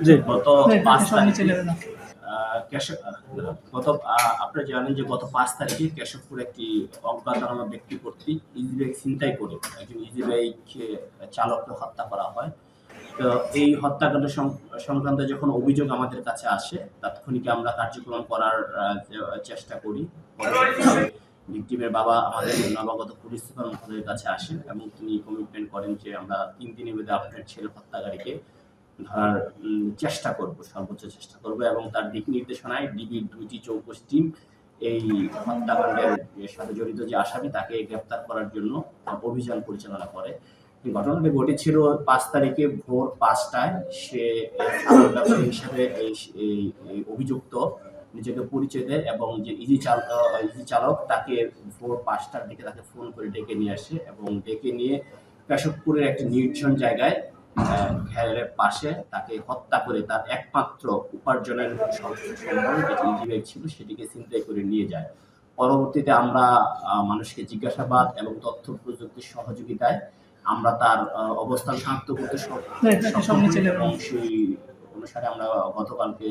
গত পাঁচ তারিখে। গত আপনারা জানেন যে গত পাঁচ তারিখে কেশবপুর একটি অজ্ঞাতনামা ব্যক্তি কর্তৃক ইজি বাইক ছিনতাই করে একজন ইজি বাইক চালককে হত্যা করা হয়। তো এই হত্যাকাণ্ড সংক্রান্ত যখন অভিযোগ আমাদের কাছে আসে তাৎক্ষণিক আমরা কার্যক্রম করার চেষ্টা করি। ভিকটিমের বাবা আমাদের নবাগত পুলিশ সুপার মহোদয়ের কাছে আসেন এবং তিনি কমিটমেন্ট করেন যে আমরা তিন দিনের মধ্যে আপনার ছেলে হত্যাকারীকে ধরার চেষ্টা করব, সর্বোচ্চ চেষ্টা করব এবং তার দিক নির্দেশনায় ডিবির দুইটি চৌকস টিম এই হত্যাকাণ্ডের সাথে জড়িত যে আসামি, তাকে গ্রেপ্তার করার জন্য অভিযান পরিচালনা করে। ঘটনাটি ঘটেছিল পাঁচ তারিখে ভোর পাঁচটায়। সে হিসাবে এই অভিযুক্ত নিজেকে পরিচয় দেয় এবং যে ইজি চালক ইজি চালক তাকে ভোর পাঁচটার দিকে তাকে ফোন করে ডেকে নিয়ে আসে এবং ডেকে নিয়ে কেশবপুরের একটি নির্জন জায়গায় ঘেরের পাশে তাকে হত্যা করে তার একমাত্র উপার্জনের সম- যেটি ইজি ছিল সেটিকে ছিনতাই করে নিয়ে যায়। পরবর্তীতে আমরা মানুষকে জিজ্ঞাসাবাদ এবং তথ্য প্রযুক্তির সহযোগিতায় আমরা তার অবস্থান শনাক্ত করতে এবং সেই অনুসারে আমরা গতকালকে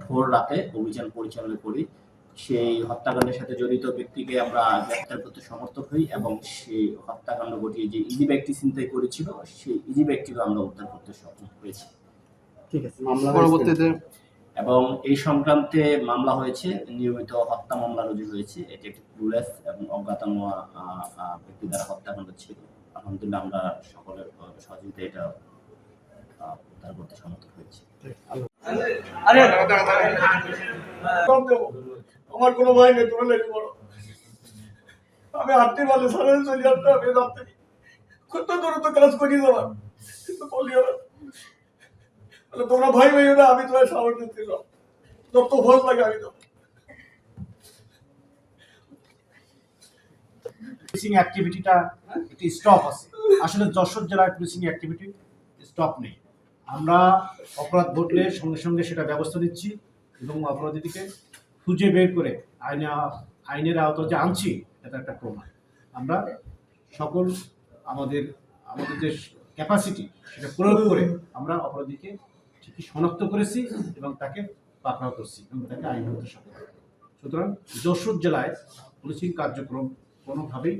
ভোর রাতে অভিযান পরিচালনা করি। সেই হত্যাকাণ্ডের সাথে জড়িত ব্যক্তিকে আমরা গ্রেপ্তার করতে সমর্থ হই এবং সেই হত্যাকাণ্ড ঘটিয়ে যে ইজি ব্যক্তি চিন্তাই করেছিল সেই ইজি ব্যক্তিকে আমরা উদ্ধার করতে সক্ষম হয়েছি ঠিক আছে মামলা হয়েছে। পরবর্তীতে এবং এই সংক্রান্তে মামলা হয়েছে নিয়মিত হত্যা মামলা রুজু হয়েছে এটি একটি ক্লুলেস এবং আহ, ব্যক্তি দ্বারা হত্যাকাণ্ড ছিল আলহামদুলিল্লাহ আমরা সকলের সহযোগিতা এটা উদ্ধার করতে সমর্থ হয়েছি কম দেবো আমার কোনো ভয় নেই তোমরা লেগে পড়ো। আমি হাঁটতে পারলে সারা চলে আসতে হবে রাত্রে। কত দূরে তো ক্লাস করি যাবার কিন্তু বলি বলে, তোমরা ভয় পাইও না আমি তোমার সাহস দিতে যত ভয় লাগে আমি তো পুলিশিং অ্যাক্টিভিটিটা একটি স্টপ আছে। আসলে যশোর জেলায় পুলিশিং অ্যাক্টিভিটি স্টপ নেই। আমরা অপরাধ ঘটলে সঙ্গে সঙ্গে সেটা ব্যবস্থা দিচ্ছি এবং অপরাধীটিকে খুঁজে বের করে আইনে আইনের আওতায় যে আনছি এটা একটা প্রমাণ। আমরা সকল আমাদের আমাদের যে ক্যাপাসিটি সেটা প্রয়োগ করে আমরা অপরাধীকে ঠিকই শনাক্ত করেছি এবং তাকে পাকড়াও করছি এবং তাকে আইনগত সক্ষম সুতরাং যশোর জেলায় পুলিশিং কার্যক্রম কোনোভাবেই